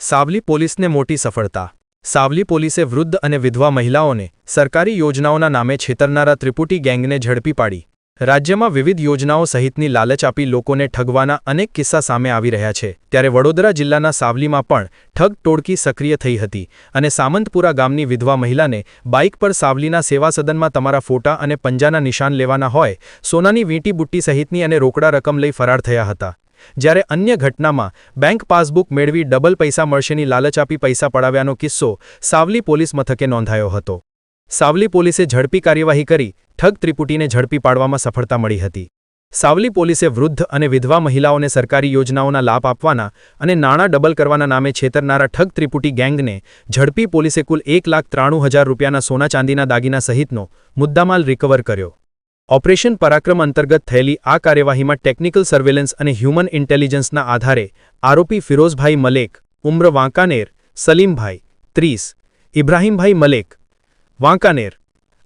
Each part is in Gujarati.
સાવલી પોલીસને મોટી સફળતા. સાવલી પોલીસે વૃદ્ધ અને વિધવા મહિલાઓને સરકારી યોજનાઓના નામે છેતરનારા ત્રિપુટી ગેંગને ઝડપી પાડી. રાજ્યમાં વિવિધ યોજનાઓ સહિતની લાલચ આપી લોકોને ઠગવાના અનેક કિસ્સા સામે આવી રહ્યા છે. ત્યારે વડોદરા જિલ્લાના સાવલીમાં પણ ઠગ ટોળકી સક્રિય થઈ હતી અને સામંતપુરા ગામની વિધવા મહિલાને બાઇક પર સાવલીના સેવા સદનમાં તમારા ફોટા અને પંજાના નિશાન લેવાના હોય, સોનાની વીંટી બુટ્ટી સહિતની અને રોકડા રકમ લઈ ફરાર થયા હતા. જ્યારે અન્ય ઘટનામાં બેંક પાસબુક મેળવી ડબલ પૈસા મળશેની લાલચ આપી પૈસા પડાવ્યાનો કિસ્સો સાવલી પોલીસ મથકે નોંધાયો હતો. સાવલી પોલીસે ઝડપી કાર્યવાહી કરી, ઠગ ત્રિપુટીને ઝડપી પાડવામાં સફળતા મળી હતી. સાવલી પોલીસે વૃદ્ધ અને વિધવા મહિલાઓને સરકારી યોજનાઓના લાભ આપવાના અને નાણાં ડબલ કરવાના નામે છેતરનારા ઠગ ત્રિપુટી ગેંગને ઝડપી પોલીસે કુલ એક લાખ ત્રાણું હજાર રૂપિયાના સોના ચાંદીના દાગીના સહિતનો મુદ્દામાલ રિકવર કર્યો. ઓપરેશન પરાક્રમ અંતર્ગત થયેલી આ કાર્યવાહીમાં ટેકનિકલ સર્વેલન્સ અને હ્યુમન ઇન્ટેલિજન્સના આધારે આરોપી ફિરોઝભાઈ મલેક, ઉમ્ર વાંકાનેર, સલીમભાઈ, ત્રીસ, ઇબ્રાહીમભાઈ મલેક, વાંકાનેર,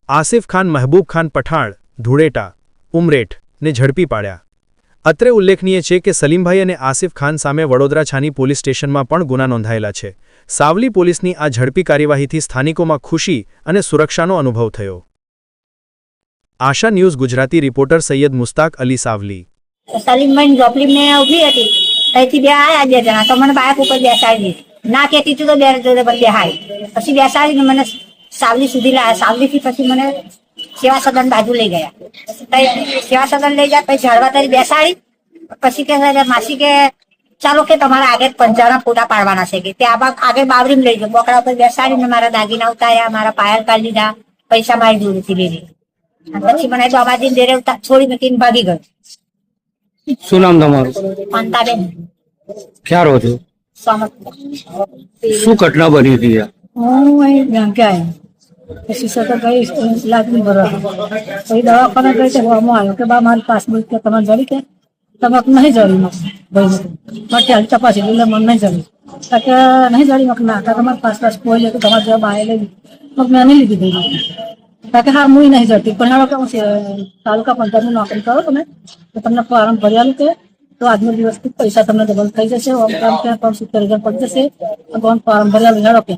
આસિફ ખાન, મહેબૂબ ખાન પઠાણ, ધૂળેટા, ઉમરેઠ ને ઝડપી પાડ્યા. અત્રે ઉલ્લેખનીય છે કે સલીમભાઈ અને આસિફ ખાન સામે વડોદરા છાની પોલીસ સ્ટેશનમાં પણ ગુના નોંધાયેલા છે. સાવલી પોલીસની આ ઝડપી કાર્યવાહીથી સ્થાનિકોમાં ખુશી અને સુરક્ષાનો અનુભવ થયો. Asha news Gujarati reporter Saiyad Mustak Ali Savli. સલીમભાઈ ઝોપલી મેં ઊભી હતી. અહીંથી બે આયા બે જણા. તો મને બાઇક ઉપર બેસાડી ના કહેતી તું તો બે જોડે પણ બેહાય. પછી બેસાડીને મને સાવલી સુધી લાયા. સાવલીથી પછી મને સેવા સદન બાજુ લઈ ગયા. સેવા સદન લઈ ગયા પછી ઝાડવા તરી બેસાડી. પછી કે માસી કે, ચાલો કે તમારા આગળ પંચાના ફોટા પાડવાના છે કે. ત્યાં આગળ બાવરીમાં લઈ જાઓ બોકડા ઉપર બેસાડીને મારા દાગીના ઉતાર્યા, મારા પાયલ કાઢી લીધા, પૈસા મારી જોડેથી લીધી. પછી મને બાબાજી ડેરે છોડી મૂકીને ભાગી ગયો. શું નામ તમારું? અંતાબેન ક્યાં રહો છો? શું ઘટના બની હતી હું અહીં બેંકે આવી પછી સતત ગઈ લાગણી ભરવા પછી દવાખાને ગઈ તો હવામાં આવ્યો કે બા મારી પાસબુક કે તમારે જડી કે તમાક નહીં જડી ભાઈ માટે હાલ તપાસી એટલે મને નહીં જડી કે નહીં જડી મક ના તમારે પાસ પાસ કોઈ લે તો તમારે જવાબ આવેલી મગ મેં નહીં લીધી ભાઈ. કાકે હાર મુઈ નહીં જતી પણ હારો કેવું છે તાલુકા પંચાયતની નોકરી કરો તમે તો તમને ફોર્મ ભર્યા કે તો આજનો દિવસ પૈસા તમને ડબલ થઈ જશે ઓમ કામ કે પણ સિત્તેર હજાર પડી જશે ભગવાન ફોર્મ ભર્યા હારો કે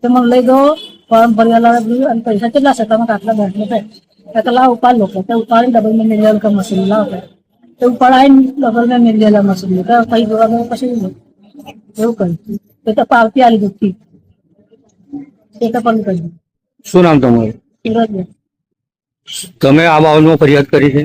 તો મને લઈ ગયો ફોર્મ ભર્યા લાવે અને પૈસા કેટલા છે તમે આટલા બેંક પે કાકે લાવ ઉપાડ લો કે ઉપાડી ડબલ મેં મિલિયન કા મશીન લાવ કે તો પડાઈને ડબલ મેં મિલિયન મશીન તો કઈ જોવા પછી એવું કહ્યું તો પાવતી આવી જતી એ તો પણ કહ્યું શું નામ તમારું તમે આ બાબતમાં ફરિયાદ કરી છે?